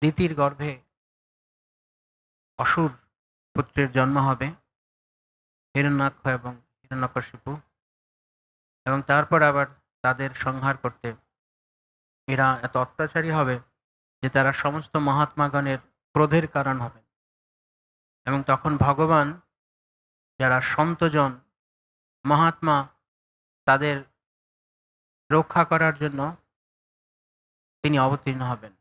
দিতির গর্ভে অসুর পুত্রের জন্ম হবে, হিরণ্যাক্ষ এবং হিরণ্যকশিপু এবং তারপর আবার তাদের সংহার করতে এরা এত অত্যাচারী হবে যে তারা সমস্ত মহাত্মাগণের ক্রোধের কারণ হবে। এবং তখন ভগবান যারা সন্তজন মহাত্মা তাদের রক্ষা করার জন্য তিনি অবতীর্ণ হবেন।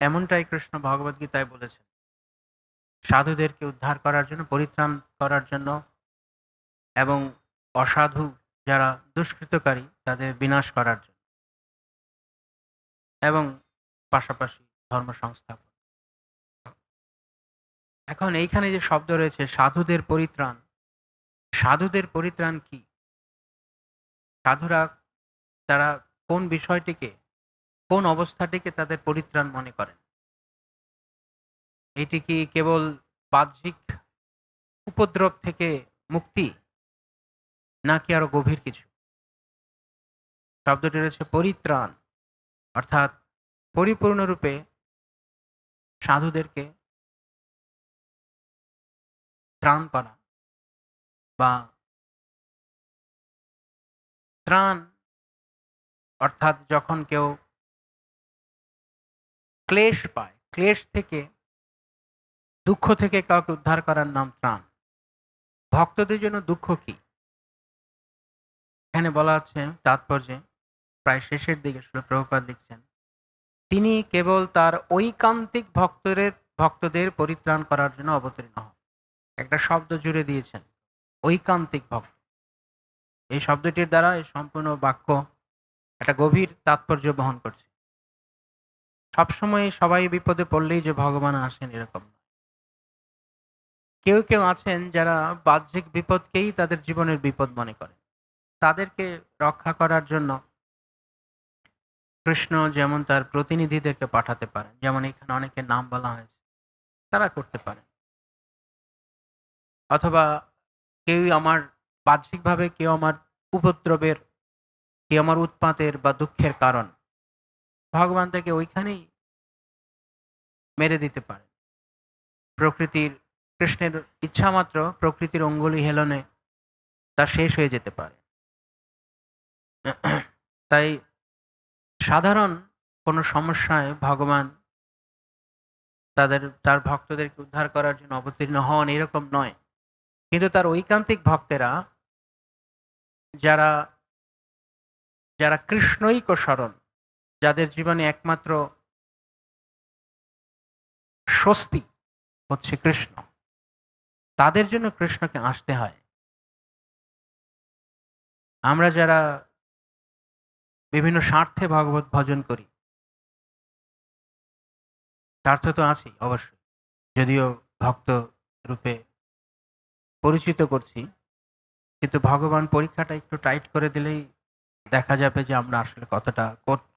এমনটাই কৃষ্ণ ভগবদ্গীতায় বলেছেন। সাধুদেরকে উদ্ধার করার জন্য, পরিত্রাণ করার জন্য এবং অসাধু যারা দুষ্কৃতকারী, তাদের বিনাশ করার জন্য এবং পাশাপাশি ধর্ম সংস্থাপন। এখন এইখানে যে শব্দ রয়েছে, সাধুদের পরিত্রাণ সাধুদের পরিত্রাণ কি? সাধুরা, তারা কোন বিষয়টিকে, কোন অবস্থাটিকে তাদের পরিত্রাণ মনে করেন? এটি কি কেবল বাহ্যিক উপদ্রব থেকে মুক্তি, নাকি আরও গভীর কিছু? শব্দটি রয়েছে পরিত্রাণ, অর্থাৎ পরিপূর্ণরূপে সাধুদেরকে ত্রাণ করা বা ত্রাণ, অর্থাৎ যখন কেউ ক্লেশ পায়, ক্লেশ থেকে দুঃখ থেকে কাউকে উদ্ধার করার নাম ত্রাণ। ভক্তদের জন্য দুঃখ কি? এখানে বলা হচ্ছে তাৎপর্যে, প্রায় শেষের দিকে প্রভুপাত লিখছেন, তিনি কেবল তার ঐকান্তিক ভক্তদের ভক্তদের পরিত্রাণ করার জন্য অবতীর্ণ হন। একটা শব্দ জুড়ে দিয়েছেন, ঐকান্তিক ভক্ত। এই শব্দটির দ্বারা এই সম্পূর্ণ বাক্য একটা গভীর তাৎপর্য বহন করছে। সবসময় সবাই বিপদে পড়লেই যে ভগবান আসেন এরকম নয় কেউ কেউ আছেন যারা বাহ্যিক বিপদকেই তাদের জীবনের বিপদ মনে করেন তাদেরকে রক্ষা করার জন্য কৃষ্ণ যেমন তার প্রতিনিধিদেরকে পাঠাতে পারেন, যেমন এখানে অনেকের নাম বলা হয়েছে, তারা করতে পারেন। অথবা কেউ আমার, বাহ্যিকভাবে কেউ আমার উপদ্রবের, কেউ আমার উৎপাতের বা দুঃখের কারণ, ভগবান তাকে ওইখানেই মেরে দিতে পারে প্রকৃতির কৃষ্ণের ইচ্ছা মাত্র প্রকৃতির অঙ্গুলি হেলনে তা শেষ হয়ে যেতে পারে। তাই সাধারণ কোনো সমস্যায় ভগবান তাদের, তার ভক্তদেরকে উদ্ধার করার জন্য অবতীর্ণ হন এরকম নয়। কিন্তু তার ঐকান্তিক ভক্তেরা যারা যারা কৃষ্ণৈক স্মরণ, যাদের জীবনে একমাত্র স্বস্তি হচ্ছে কৃষ্ণ তাদের জন্য কৃষ্ণকে আসতে হয়। আমরা যারা বিভিন্ন স্বার্থে ভগবত ভজন করি, স্বার্থ তো আছেই অবশ্যই। যদিও ভক্ত রূপে পরিচিত করছি, কিন্তু ভগবান পরীক্ষাটা একটু টাইট করে দিলেই দেখা যাবে যে আমরা আসলে কতটা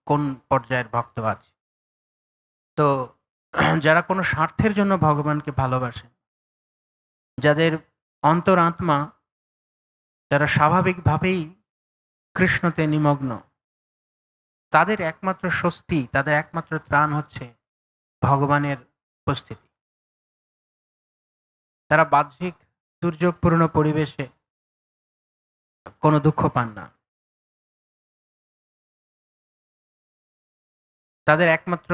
কোন পর্যায়ের ভক্ত আছি। তো যারা কোনো স্বার্থের জন্য ভগবানকে ভালোবাসে যাদের অন্তর আত্মা যারা স্বাভাবিকভাবেই কৃষ্ণতে নিমগ্ন, তাদের একমাত্র স্বস্তি, তাদের একমাত্র ত্রাণ হচ্ছে ভগবানের উপস্থিতি। তারা বাহ্যিক দুর্যোগপূর্ণ পরিবেশে কোনো দুঃখ পান না। তাদের একমাত্র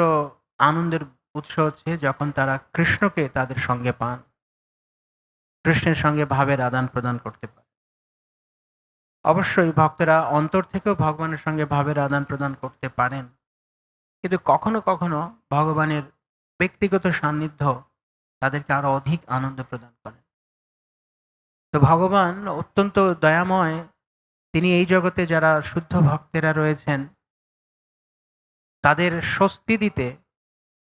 আনন্দের উৎস হচ্ছে যখন তারা কৃষ্ণকে তাদের সঙ্গে পান। কৃষ্ণের সঙ্গে ভাবের আদান প্রদান করতে পারে। অবশ্যই ভক্তরা অন্তর থেকেও ভগবানের সঙ্গে ভাবের আদান প্রদান করতে পারেন। কিন্তু কখনো কখনো ভগবানের ব্যক্তিগত সান্নিধ্য তাদেরকে আরও অধিক আনন্দ প্রদান করেন তো ভগবান অত্যন্ত দয়াময়। তিনি এই জগতে যারা শুদ্ধ ভক্তেরা রয়েছেন, তাদের স্বস্তি দিতে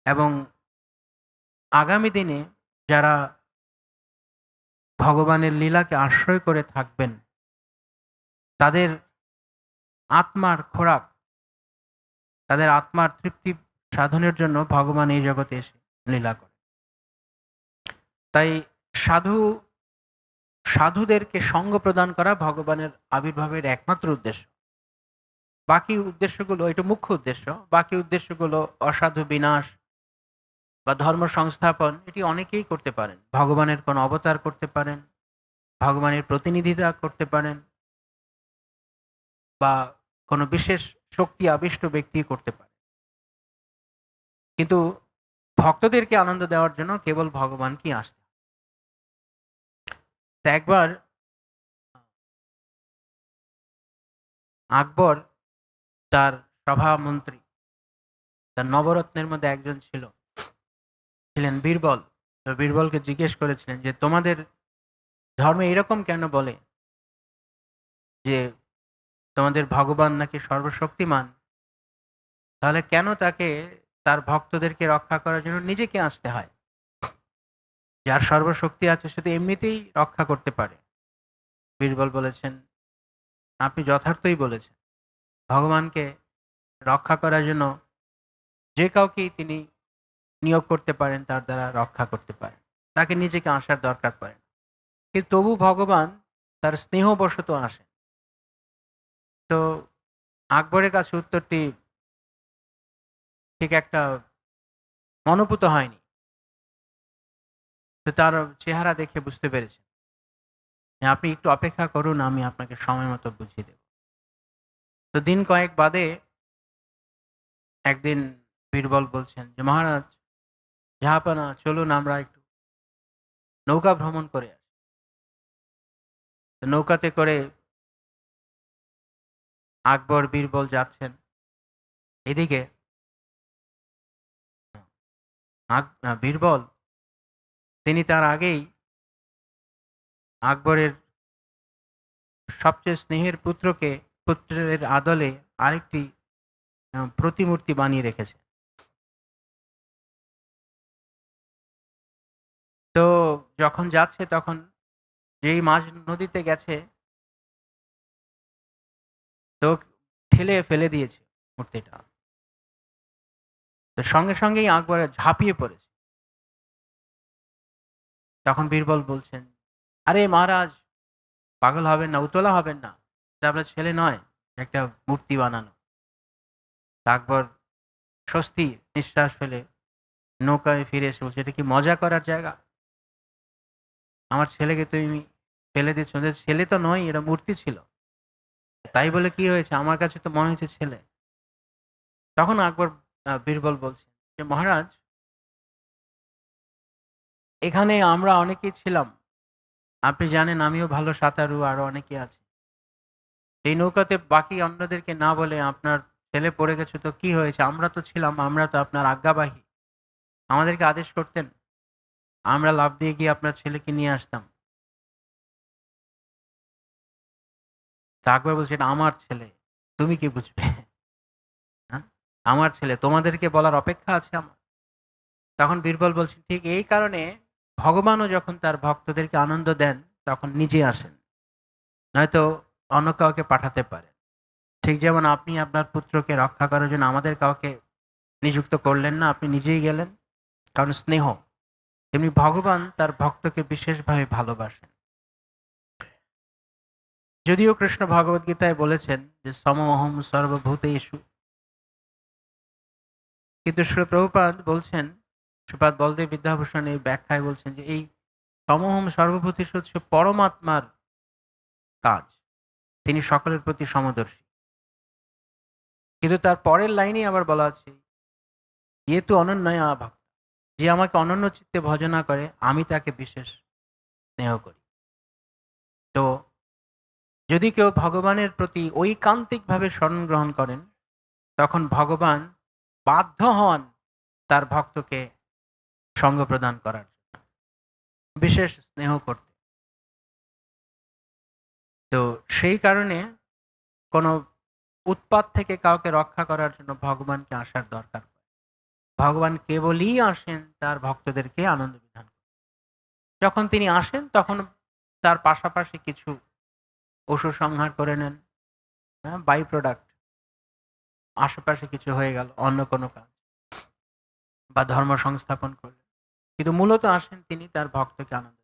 এবং আগামী দিনে যারা ভগবানের লীলাকে আশ্রয় করে থাকবেন। তাদের আত্মার খোরাক, তাদের আত্মার তৃপ্তি সাধনের জন্য ভগবান এই জগতে এসে লীলা করে তাই সাধু, সাধুদেরকে সঙ্গ প্রদান করা ভগবানের আবির্ভাবের একমাত্র উদ্দেশ্য। বাকি উদ্দেশ্যগুলো, এটা মুখ্য উদ্দেশ্য, বাকি উদ্দেশ্যগুলো অসাধু বিনাশ বা ধর্ম সংস্থাপন এটি অনেকেই করতে পারেন। ভগবানের কোনো অবতার করতে পারেন, ভগবানের প্রতিনিধিতা করতে পারেন, বা কোনো বিশেষ শক্তি আবিষ্ট ব্যক্তি করতে পারে কিন্তু ভক্তদেরকে আনন্দ দেওয়ার জন্য কেবল ভগবানকে আসতে একবার আকবর তার সভামন্ত্রী, তার নবরত্নের মধ্যে একজন ছিল। ছিলেন বীরবল। তো বীরবলকে জিজ্ঞেস করেছিলেন যে, তোমাদের ধর্মে এরকম কেন বলে যে, তোমাদের ভগবান নাকি সর্বশক্তিমান? তাহলে কেন তাকে, তার ভক্তদেরকে রক্ষা করার জন্য নিজেকে আসতে হয়? যার সর্বশক্তি আছে, সে তো এমনিতেই রক্ষা করতে পারে। বীরবল বলেছেন, আপনি যথার্থই বলেছেন। ভগবানকে রক্ষা করার জন্য যে কাউকেই তিনি নিয়োগ করতে পারেন, তার দ্বারা রক্ষা করতে পারেন। তাকে নিজেকে আসার দরকার পড়ে কিন্তু তবু ভগবান তার স্নেহবশত আসেন। তো আকবরের কাছে উত্তরটি ঠিক একটা মনোভূত হয়নি। তো তার চেহারা দেখে বুঝতে পেরেছেন। আপনি একটু অপেক্ষা করুন, আমি আপনাকে সময় মতো বুঝিয়ে দেব। তো দিন কয়েক বাদে একদিন বীরবল বলছেন যে, মহারাজ জাহাপানা চলুন আমরা একটু নৌকা ভ্রমণ করে আসি নৌকাতে করে আকবর, বীরবল যাচ্ছেন। এদিকে বীরবল, তিনি তার আগেই আকবরের সবচেয়ে স্নেহের পুত্রকে, পুত্রের আদলে আরেকটি প্রতিমূর্তি বানিয়ে রেখেছে তো যখন যাচ্ছে তখন যেই মাছ নদীতে গেছে, তো ঠেলে ফেলে দিয়েছে মূর্তিটা। তো সঙ্গে সঙ্গেই আকবর ঝাঁপিয়ে পড়েছে। তখন বীরবল বলছেন, আরে মহারাজ, পাগল হবেন না, উতলা হবেন না। এটা আপনার ছেলে নয়, একটা মূর্তি বানানো। আকবর স্বস্তি, নিঃশ্বাস ফেলে নৌকায় ফিরে এসে বলছে, এটা কি মজা করার জায়গা? আমার ছেলেকে তুমি ফেলে দিচ্ছ যে ছেলে তো নয়, এটা মূর্তি ছিল। তাই বলে কি হয়েছে? আমার কাছে তো মনে হয়েছে ছেলে। তখন আকবর বীরবল বলছেন যে, মহারাজ, এখানে আমরা অনেকেই ছিলাম। আপনি জানেন আমিও ভালো সাঁতারু আরও অনেকে আছে। এই নৌকাতে বাকি অন্যদেরকে না বলে আপনার ছেলে পড়ে গেছে তো কি হয়েছে? আমরা তো ছিলাম, আমরা তো আপনার আজ্ঞাবাহী। আমাদেরকে আদেশ করতেন আমরা লাভ দিয়ে গিয়ে আপনার ছেলেকে নিয়ে আসতাম। তা আকবর বলছে "এটা আমার ছেলে, তুমি কি বুঝবে? আমার ছেলে, তোমাদেরকে বলার অপেক্ষা আছে আমার। তখন বীরবল বলছেন, ঠিক এই কারণে ভগবানও যখন তার ভক্তদেরকে আনন্দ দেন, তখন নিজে আসেন। নয়তো অন্য কাউকে পাঠাতে পারেন। ঠিক যেমন আপনি আপনার পুত্রকে রক্ষা করার জন্য আমাদের কাউকে নিযুক্ত করলেন না, আপনি নিজেই গেলেন। কারণ স্নেহ। তেমনি ভগবান তার ভক্তকে বিশেষভাবে ভালোবাসেন। যদিও কৃষ্ণ ভগবত গীতায় বলেছেন যে সমহম সর্বভূতেষু। কিন্তু শ্রী প্রভুপাদ বলছেন, শ্রীপাদ বলদেব বিদ্যাভূষণ এই ব্যাখ্যায় বলছেন যে, এই সমহম সর্বভূতেষু হচ্ছে পরমাত্মার কাজ। তিনি সকলের প্রতি সমদর্শী। কিন্তু তার পরের লাইনে আবার বলা আছে ইয়ে তো অনন্যয় ভক্ত। যে আমাকে অনন্য চিত্তে ভজনা করে, আমি তাকে বিশেষ স্নেহ করি তো যদি কেউ ভগবানের প্রতি ঐকান্তিকভাবে স্মরণ গ্রহণ করেন, তখন ভগবান বাধ্য হন তার ভক্তকে সঙ্গ প্রদান করার জন্য, বিশেষ স্নেহ করতে তো সেই কারণে কোনো উৎপাত থেকে কাউকে রক্ষা করার জন্য ভগবানকে আসার দরকার। ভগবান কেবলই আসেন তার ভক্তদেরকে আনন্দ বিধান। যখন তিনি আসেন, তখন তার পাশাপাশি কিছু অসুর সংহার করে নেন। হ্যাঁ বাই প্রোডাক্ট আশেপাশে কিছু হয়ে গেল, অন্য কোনো কাজ। বা ধর্ম সংস্থাপন করলেন। কিন্তু মূলত আসেন তিনি তার ভক্তকে আনন্দ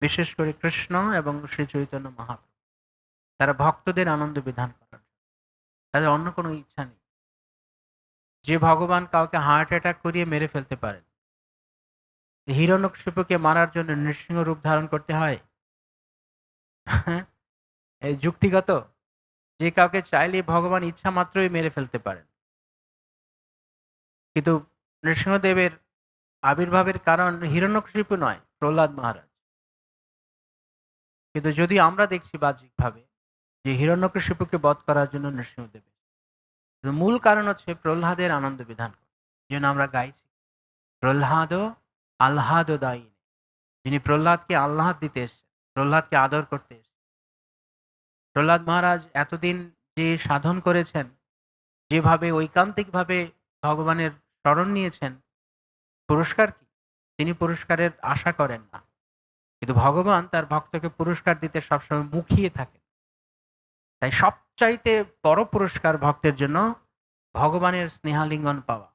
বিশেষ করে কৃষ্ণ এবং শ্রী চৈতন্য মহাপ্রভু। তারা ভক্তদের আনন্দ বিধান করার তাদের অন্য কোনো ইচ্ছা নেই। যে ভগবান কাউকে হার্ট অ্যাটাক করিয়ে মেরে ফেলতে পারেন হিরণ্যকশিপুকে মারার জন্য নৃসিংহ রূপ ধারণ করতে হয়। যুক্তিগত। যে কাউকে চাইলে ভগবান ইচ্ছা মাত্রই মেরে ফেলতে পারেন। কিন্তু নৃসিংহদেবের আবির্ভাবের কারণ হিরণ্যকশিপু নয়, প্রহ্লাদ মহারাজ। কিন্তু যদি আমরা দেখছি বাহ্যিকভাবে যে হিরণ্যকশিপুকে বধ করার জন্য নৃসিংহদেব কিন্তু মূল কারণ হচ্ছে প্রহ্লাদের আনন্দ বিধান যেন আমরা গাইছি প্রহ্লাদ আহ্লাদ দায়ী। যিনি প্রহ্লাদকে আহ্লাদ দিতে এসছেন, প্রহ্লাদকে আদর করতে এসছেন। প্রহ্লাদ মহারাজ এতদিন যে সাধন করেছেন, যেভাবে ঐকান্তিকভাবে ভগবানের স্মরণ নিয়েছেন, পুরস্কার কি? তিনি পুরস্কারের আশা করেন না। কিন্তু ভগবান তার ভক্তকে পুরস্কার দিতে সবসময় মুখিয়ে থাকেন। তাই সবচাইতে বড় পুরস্কার ভক্তের জন্য ভগবানের স্নেহালিঙ্গন পাওয়া,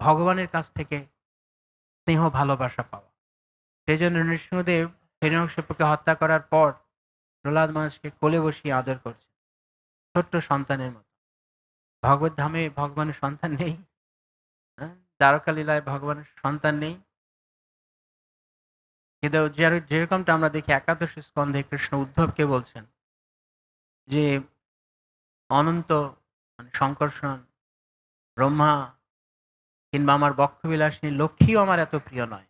ভগবানের কাছ থেকে স্নেহ ভালোবাসা পাওয়া সেই জন্য নৃসিংহদেব হিরণ্যকশিপুকে হত্যা করার পর প্রহ্লাদ মানুষকে কোলে বসিয়ে আদর করছে ছোট্ট সন্তানের মতো ভগবত ধামে ভগবানের সন্তান নেই হ্যাঁ? দ্বারকা লীলায় ভগবানের সন্তান নেই কিন্তু যেরকমটা আমরা দেখি একাদশ স্কন্ধে কৃষ্ণ উদ্ধবকে বলছেন যে অনন্ত মানে শঙ্কর্ষণ ব্রহ্মা কিংবা আমার বক্ষবিলাসিনী লক্ষ্মীও আমার এত প্রিয় নয়,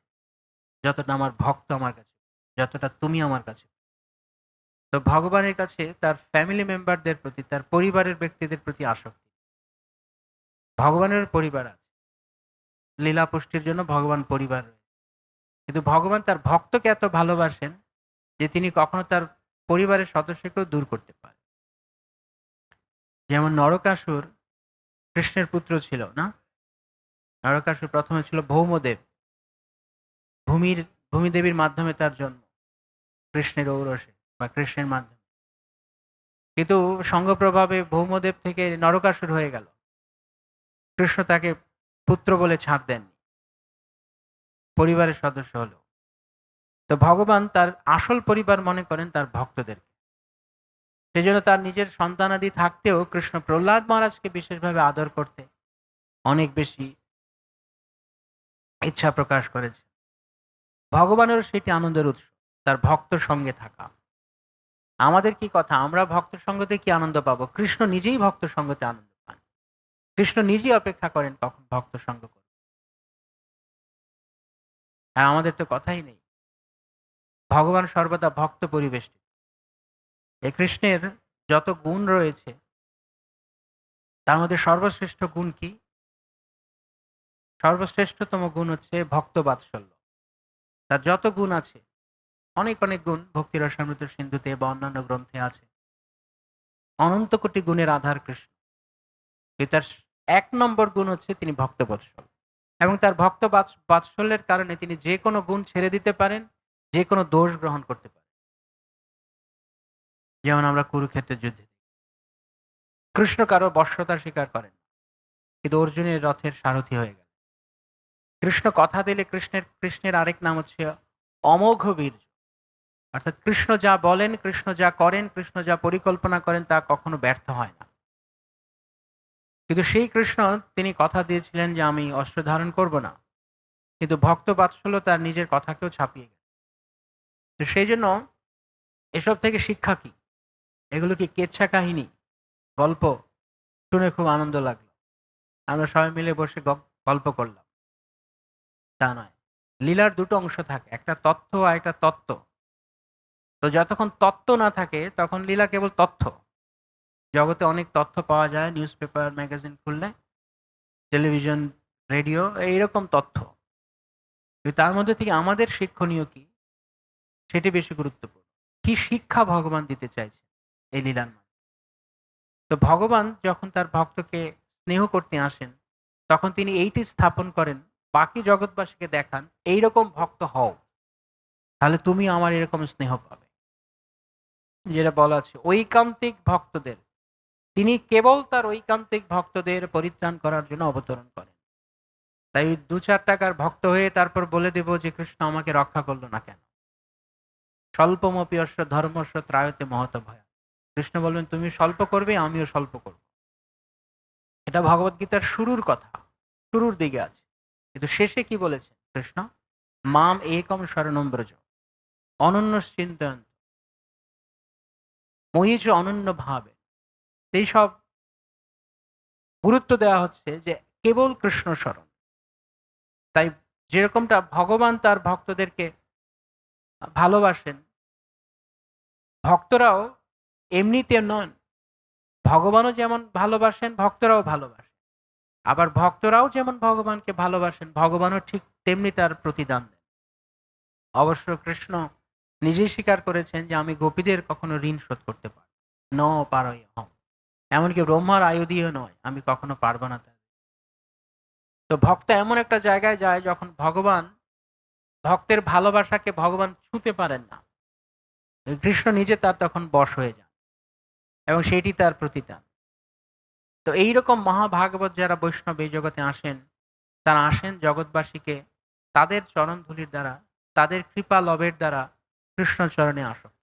যতটা আমার ভক্ত আমার কাছে, যতটা তুমি আমার কাছে। তো ভগবানের কাছে তার ফ্যামিলি মেম্বারদের প্রতি, তার পরিবারের ব্যক্তিদের প্রতি আসক্তি। ভগবানের পরিবার আছে। লীলা পুষ্টির জন্য ভগবান পরিবার রয়েছে। কিন্তু ভগবান তার ভক্তকে এত ভালোবাসেন যে তিনি কখনো তার পরিবারের সদস্যকেও দূর করতে পারেন যেমন নরকাসুর কৃষ্ণের পুত্র ছিল, না? নরকাসুর প্রথমে ছিল ভৌমদেব। ভূমির, ভূমিদেবীর মাধ্যমে তার জন্ম, কৃষ্ণের ঔরসে বা কৃষ্ণের মাধ্যমে। কিন্তু সঙ্গ প্রভাবে ভৌমদেব থেকে নরকাসুর হয়ে গেল। কৃষ্ণ তাকে পুত্র বলে ছাড় দেননি, পরিবারের সদস্য হলো তো ভগবান তার আসল পরিবার মনে করেন তার ভক্তদেরকে। সেই জন্য তার নিজের সন্তানাদি থাকতেও কৃষ্ণ প্রহ্লাদ মহারাজকে বিশেষভাবে আদর করতে অনেক বেশি ইচ্ছা প্রকাশ করেছে। ভগবানের সেটি আনন্দের উৎস, তার ভক্ত সঙ্গে থাকা। আমাদের কি কথা? আমরা ভক্ত সঙ্গতে কি আনন্দ পাবো? কৃষ্ণ নিজেই ভক্ত সঙ্গতে আনন্দ পান। কৃষ্ণ নিজেই অপেক্ষা করেন কখন ভক্ত সঙ্গ করবে আর আমাদের তো কথাই নেই। ভগবান সর্বদা ভক্ত পরিবেষ্টিত এ কৃষ্ণের যত গুণ রয়েছে, তার মধ্যে সর্বশ্রেষ্ঠ গুণ কি? সর্বশ্রেষ্ঠতম গুণ হচ্ছে ভক্ত বাৎসল্য। তার যত গুণ আছে, অনেক অনেক গুণ ভক্তি রসামৃত সিন্ধুতে বা অন্যান্য গ্রন্থে আছে। অনন্ত কোটি গুণের আধার কৃষ্ণ। তার এক নম্বর গুণ হচ্ছে তিনি ভক্ত বৎসল এবং তার ভক্ত বাৎস- বাৎসল্যের কারণে তিনি যে কোনো গুণ ছেড়ে দিতে পারেন, যে কোনো দোষ গ্রহণ করতে পারেন। যেমন আমরা কুরুক্ষেত্রের যুদ্ধে কৃষ্ণ কারও বর্ষতা স্বীকার করেন কিন্তু অর্জুনের রথের সারথি হয়ে গেল কৃষ্ণ কথা দিলে কৃষ্ণের কৃষ্ণের আরেক নাম হচ্ছে অমোঘ বীর্য। অর্থাৎ কৃষ্ণ যা বলেন, কৃষ্ণ যা করেন, কৃষ্ণ যা পরিকল্পনা করেন তা কখনো ব্যর্থ হয় না। কিন্তু সেই কৃষ্ণ, তিনি কথা দিয়েছিলেন যে আমি অস্ত্র ধারণ করব না, কিন্তু ভক্ত বাৎসল্য তার নিজের কথাকেও ছাপিয়ে গেল। তো সেই জন্য এসব থেকে শিক্ষা কি? এগুলো কি কেচ্ছা কাহিনী? গল্প? শুনে খুব আনন্দ লাগল। আমরা সবাই মিলে বসে গল্প করলাম। তা নয়, লীলার দুটো অংশ থাকে, একটা তথ্য আর একটা তত্ত্ব। তো যতক্ষণ তত্ত্ব না থাকে, তখন লীলা কেবল তথ্য। জগতে অনেক তথ্য পাওয়া যায় নিউজ পেপার ম্যাগাজিন খুললে, টেলিভিশন, রেডিও, এইরকম তথ্য। কিন্তু তার মধ্যে থেকে আমাদের শিক্ষণীয় কি? সেটি বেশি গুরুত্বপূর্ণ। কি শিক্ষা ভগবান দিতে চাইছে? এই লীলার তো ভগবান যখন তার ভক্তকে স্নেহ করতে আসেন, তখন তিনি এইটি স্থাপন করেন, বাকি জগৎবাসীকে দেখান, এইরকম ভক্ত হও। তাহলে তুমি আমার এরকম স্নেহ পাবে। যেটা বলা আছে, ঐকান্তিক ভক্তদের। তিনি কেবল তার ঐকান্তিক ভক্তদের পরিত্রাণ করার জন্য অবতরণ করেন। তাই দু চার টাকার ভক্ত হয়ে তারপর বলে দেব যে, কৃষ্ণ আমাকে রক্ষা করল না কেন? স্বল্পমপি অশ্ব ধর্মস্ব ত্রায়তে মহত ভয় কৃষ্ণ বলবেন তুমি স্বল্প করবে, আমিও স্বল্প করব। এটা ভগবত গীতার শুরুর কথা, শুরুর দিকে আছে। কিন্তু শেষে কি বলেছেন কৃষ্ণ? মাম একম শরণম ব্রজ, অনন্য চিন্তন মহিষ অনন্য ভাবে। এই সব গুরুত্ব দেওয়া হচ্ছে যে কেবল কৃষ্ণ স্মরণ। তাই যেরকমটা ভগবান তার ভক্তদেরকে ভালোবাসেন, ভক্তরাও এমনিতে নন। ভগবানও যেমন ভালোবাসেন, ভক্তরাও ভালোবাসেন। আবার ভক্তরাও যেমন ভগবানকে ভালোবাসেন, ভগবানও ঠিক তেমনি তার প্রতিদান দেন। অবশ্য কৃষ্ণ নিজেই স্বীকার করেছেন যে আমি গোপীদের কখনো ঋণ শোধ করতে পারব ন। পারয় হম এমনকি ব্রহ্মার আয়ু দিয়েও নয়, আমি কখনো পারব না তার তো ভক্ত এমন একটা জায়গায় যায় যখন ভগবান ভক্তের ভালোবাসাকে ভগবান ছুঁতে পারেন না। কৃষ্ণ নিজে তার তখন বশ হয়ে যান। এবং সেটি তার প্রতিদান। তো এইরকম মহাভাগবত যারা বৈষ্ণব এই জগতে আসেন, তারা আসেন জগৎবাসীকে তাদের চরণধুলির দ্বারা, তাদের কৃপা লবের দ্বারা কৃষ্ণ চরণে আসক্ত